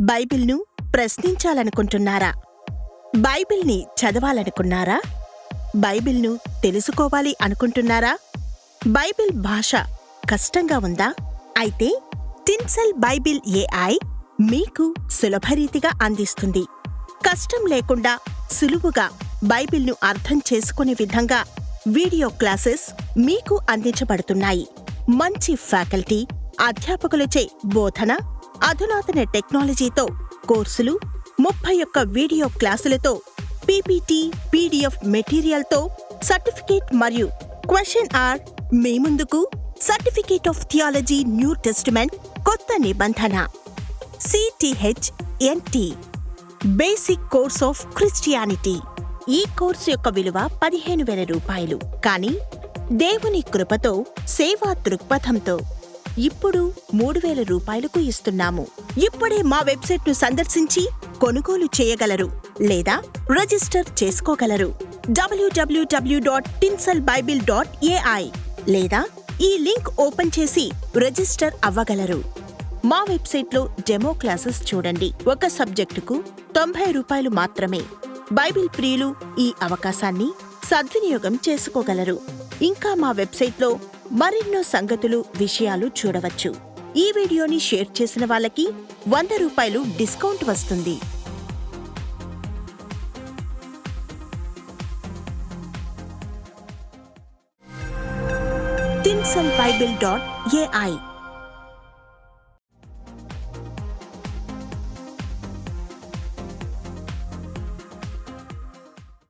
బైబిల్ను ప్రశ్నించాలనుకుంటున్నారా? బైబిల్ని చదవాలనుకున్నారా? బైబిల్ను తెలుసుకోవాలి అనుకుంటున్నారా? బైబిల్ భాష కష్టంగా ఉందా? అయితే టిన్సెల్ బైబిల్ ఏఐ మీకు సులభరీతిగా అందిస్తుంది. కష్టం లేకుండా సులువుగా బైబిల్ను అర్థం చేసుకునే విధంగా వీడియో క్లాసెస్ మీకు అందించబడుతున్నాయి. మంచి ఫ్యాకల్టీ అధ్యాపకులచే బోధన అధునాతన టెక్నాలజీతో కోర్సులు ముప్పై ఒక్క వీడియో క్లాసులతో పీపీటీ పీడిఎఫ్ మెటీరియల్తో సర్టిఫికేట్ మరియు క్వశ్చన్ ఆర్ మీ ముందుకు certificate of theology new testament కొత్త నిబంధన. CTH NT basic course of Christianity. ఈ కోర్సు యొక్క విలువ పదిహేను వేల రూపాయలు. కానీ దేవుని కృపతో సేవా దృక్పథంతో ఇప్పుడు మూడు వేల రూపాయలకు ఇస్తున్నాము. ఇప్పుడే మా వెబ్సైట్ను సందర్శించి కొనుగోలు చేయగలరు లేదా రిజిస్టర్ చేసుకోగలరు. WWW dot tinsel bible dot AI లేదా ఈ లింక్ ఓపెన్ చేసి రిజిస్టర్ అవ్వగలరు. మా వెబ్సైట్లో డెమో క్లాసెస్ చూడండి. ఒక సబ్జెక్టుకు తొంభై రూపాయలు మాత్రమే. బైబిల్ ప్రియులు ఈ అవకాశాన్ని సద్వినియోగం చేసుకోగలరు. ఇంకా మా వెబ్సైట్లో మరెన్నో సంగతులు విషయాలు చూడవచ్చు. ఈ వీడియోని షేర్ చేసిన వాళ్ళకి వంద రూపాయలు డిస్కౌంట్ వస్తుంది. తిన్సల్ బైబిల్ డాట్ ఏఐ